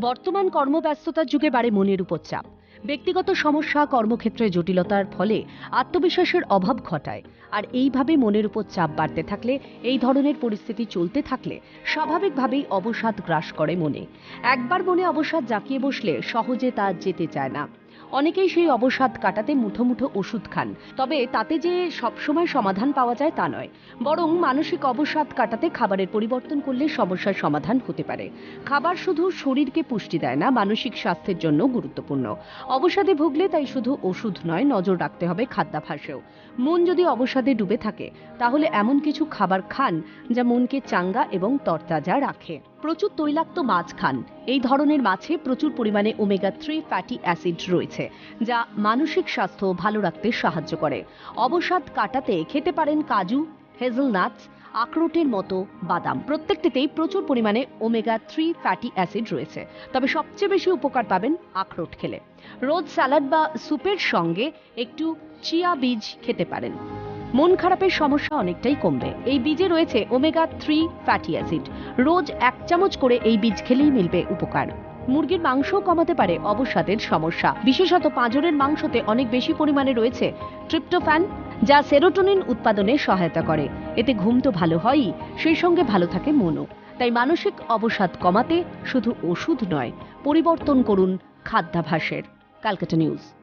বর্তমান কর্মব্যস্ততার যুগে বাড়ে মনের উপর চাপ ব্যক্তিগত সমস্যা, কর্মক্ষেত্রে জটিলতার ফলে আত্মবিশ্বাসের অভাব ঘটায়। আর এইভাবে মনের উপর চাপ বাড়তে থাকলে, এই ধরনের পরিস্থিতি চলতে থাকলে স্বাভাবিকভাবেই অবসাদ গ্রাস করে মনে। একবার মনে অবসাদ জাঁকিয়ে বসলে সহজে তা যেতে চায় না। অনেকেই সেই অবসাদ কাটাতে মুঠো মুঠো ওষুধ খান। তবে তাতে যে সবসময় সমাধান পাওয়া যায় তা নয়। বরং মানসিক অবসাদ কাটাতে খাবারের পরিবর্তন করলে সমস্যার সমাধান হতে পারে। খাবার শুধু শরীরকে পুষ্টি দেয় না, মানসিক স্বাস্থ্যের জন্য গুরুত্বপূর্ণ। অবসাদে ভুগলে তাই শুধু ওষুধ নয়, নজর রাখতে হবে খাদ্যাভ্যাসেও। মন যদি অবসাদে ডুবে থাকে, তাহলে এমন কিছু খাবার খান যা মনকে চাঙ্গা এবং তরতাজা রাখে। প্রচুর তৈলাক্ত মাছ খান। এই ধরনের মাছে প্রচুর পরিমাণে ওমেগা থ্রি ফ্যাটি অ্যাসিড রয়েছে, যা মানসিক স্বাস্থ্য ভালো রাখতে সাহায্য করে। অবসাদ কাটাতে খেতে পারেন কাজু হেজেলনাটস আখরোটের মতো বাদাম। প্রত্যেকটিতেই প্রচুর পরিমাণে ওমেগা থ্রি ফ্যাটি অ্যাসিড রয়েছে। তবে সবচেয়ে বেশি উপকার পাবেন আখরোট খেলে। রোজ স্যালাড বা স্যুপের সঙ্গে একটু চিয়া বীজ খেতে পারেন। মন খারাপের সমস্যা অনেকটাই কমবে। এই বীজে রয়েছে ওমেগা থ্রি ফ্যাটি অ্যাসিড। রোজ এক চামচ করে এই বীজ খেলেই মিলবে উপকার। মুরগির মাংসও কমাতে পারে অবসাদের সমস্যা। বিশেষত পাঁজরের মাংসতে অনেক বেশি পরিমাণে রয়েছে ট্রিপ্টোফ্যান, যা সেরোটোনিন উৎপাদনে সহায়তা করে। এতে ঘুম তো ভালো হয়ই, সেই সঙ্গে ভালো থাকে মনও। তাই মানসিক অবসাদ কমাতে শুধু ওষুধ নয়, পরিবর্তন করুন খাদ্যাভাসের ক্যালকাটা নিউজ।